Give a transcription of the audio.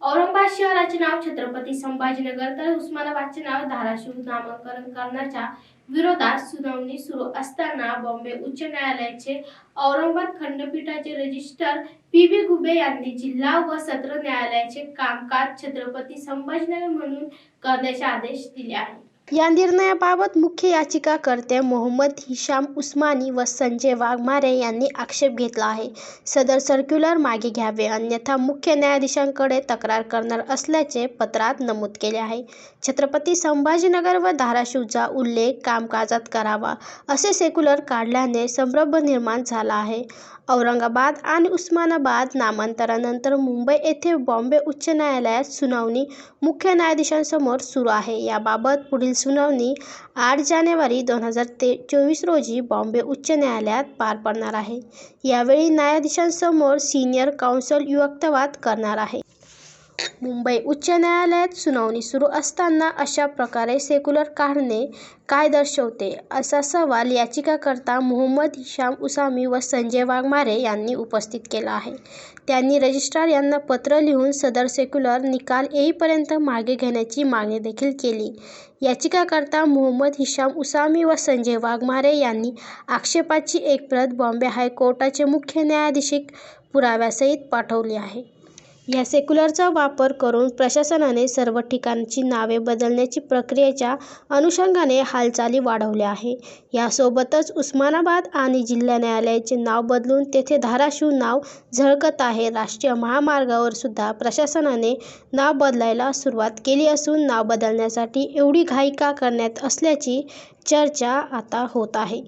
औरंगाबाद शहराचे नाव छत्रपती संभाजीनगर तर उस्मानाबादचे नाव धाराशिव. नामकरण करण्याच्या विरोधात सुनावणी सुरू असताना बॉम्बे उच्च न्यायालयाचे औरंगाबाद खंडपीठाचे रजिस्टर पी व्ही घुबे यांनी जिल्हा व सत्र न्यायालयाचे कामकाज छत्रपती संभाजीनगर म्हणून करण्याचे आदेश दिले आहेत. या निर्णयाबाबत मुख्य याचिकाकर्ते मोहम्मद हिशाम उस्मानी व संजय वाघमारे यांनी आक्षेप घेतला आहे. सदर सर्क्युलर मागे घ्यावे अन्यथा मुख्य न्यायाधीशांकडे तक्रार करणार असल्याचे पत्रात नमूद केले आहे. छत्रपती संभाजीनगर व धाराशिवचा उल्लेख कामकाजात करावा असे सेक्युलर काढल्याने संभ्रम निर्माण झाला आहे. औरंगाबाद आणि उस्मानाबाद नामांतरानंतर मुंबई येथे बॉम्बे उच्च न्यायालयात सुनावणी मुख्य न्यायाधीशांसमोर सुरू आहे. याबाबत पुढील सुनावणी आठ जानेवारी दोन हजार ते चोवीस रोजी बॉम्बे उच्च न्यायालयात पार पडणार आहे. यावेळी न्यायाधीशांसमोर सिनियर काउन्सिल युक्तवाद करणार आहे. मुंबई उच्च न्यायालयात सुनावणी सुरू असताना अशा प्रकारे सेक्युलर काढणे काय दर्शवते असा सवाल याचिकाकर्ता मोहम्मद हिशाम उसामी व संजय वाघमारे यांनी उपस्थित केला आहे. त्यांनी रजिस्ट्रार यांना पत्र लिहून सदर सेक्युलर निकाल येईपर्यंत मागे घेण्याची मागणी देखील केली. याचिकाकर्ता मोहम्मद हिशाम उसामी व संजय वाघमारे यांनी आक्षेपाची एक प्रत बॉम्बे हायकोर्टाचे मुख्य न्यायाधीशिक पुराव्यासहित पाठवली आहे. या सेक्युलरचा वापर करून प्रशासनाने सर्व ठिकाणची नावे बदलण्याची प्रक्रियेच्या अनुषंगाने हालचाली वाढवल्या आहे. यासोबतच उस्मानाबाद आणि जिल्हा न्यायालयाचे नाव बदलून तेथे धाराशिव नाव झळकत आहे. राष्ट्रीय महामार्गावर सुद्धा प्रशासनाने नाव बदलायला सुरुवात केली असून नाव बदलण्यासाठी एवढी घाई का करण्यात असल्याची चर्चा आता होत आहे.